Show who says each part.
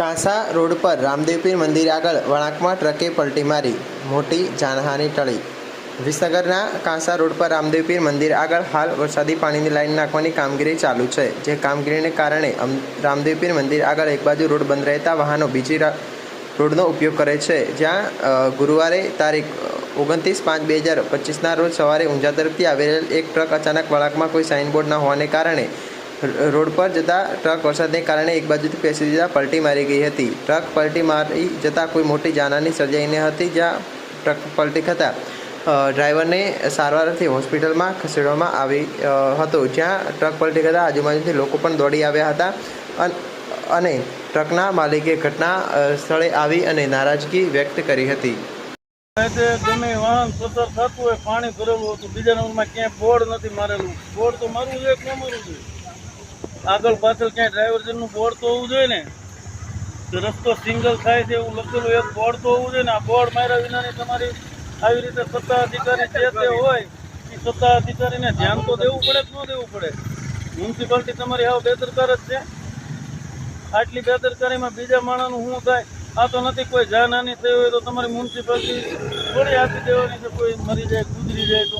Speaker 1: કાંસા road પર રામદેવપીર મંદિર આગળ વળાંકમાં ટ્રકે પલટી મારી. મોટી જાનહાની ટળી. વિસનગરના કાંસા રોડ પર રામદેવપીર મંદિર આગળ હાલ વરસાદી પાણીની લાઈન નાખવાની કામગીરી ચાલુ છે, જે કામગીરીને કારણે રામદેવપીર મંદિર આગળ એક બાજુ રોડ બંધ રહેતા વાહનો બીજી રોડનો ઉપયોગ કરે છે. જ્યાં ગુરુવારે તારીખ ઓગણત્રીસ પાંચ બે હજાર પચીસના રોજ સવારે ઊંઝા તરફથી આવેલ એક ટ્રક અચાનક વળાંકમાં કોઈ સાઇનબોર્ડ ન હોવાને કારણે રોડ પર જતા ટ્રક વરસાદને કારણે એક બાજુથી પેસી જતા પલટી મારી ગઈ હતી. ટ્રક પલટી મારી જતાં કોઈ મોટી જાનહાની સર્જાઈને હતી, જ્યાં ટ્રક પલટી થતાં ડ્રાઈવરને સારવારથી હોસ્પિટલમાં ખસેડવામાં આવી હતો. જ્યાં ટ્રક પલટી થતાં આજુબાજુથી લોકો પણ દોડી આવ્યા હતા અન- ટ્રકના માલિકે ઘટના સ્થળે આવી અને નારાજગી વ્યક્ત કરી હતી.
Speaker 2: ગમે વાહન સતર થતું હોય, પાણી ભરેલું હતું, બીજા નંબરમાં ક્યાંય બોર્ડ નથી મારેલું. બોર્ડ તો મારું છે કે મારું જોઈએ આગળ પાછળ ક્યાંય ડ્રાઈવરજનનું બોર્ડ તો હોવું જોઈએ ને? કે રસ્તો સિંગલ થાય છે એવું લખેલું એક બોર્ડ તો હોવું જોઈએ ને? આ બોર્ડ માર્યા વિનાની તમારી આવી રીતે સત્તા અધિકારી જે તે હોય, એ સત્તા અધિકારીને ધ્યાન તો દેવું પડે કે ન દેવું પડે? મ્યુનિસિપાલિટી તમારી આવો બેદરકાર જ છે. આટલી બેદરકારીમાં બીજા માણસનું શું થાય? આ તો નથી કોઈ જાનહાની થઈ હોય તો તમારી મ્યુનિસિપાલિટી થોડી આપી દેવાની છે. કોઈ મરી જાય, ગુજરી જાય તો.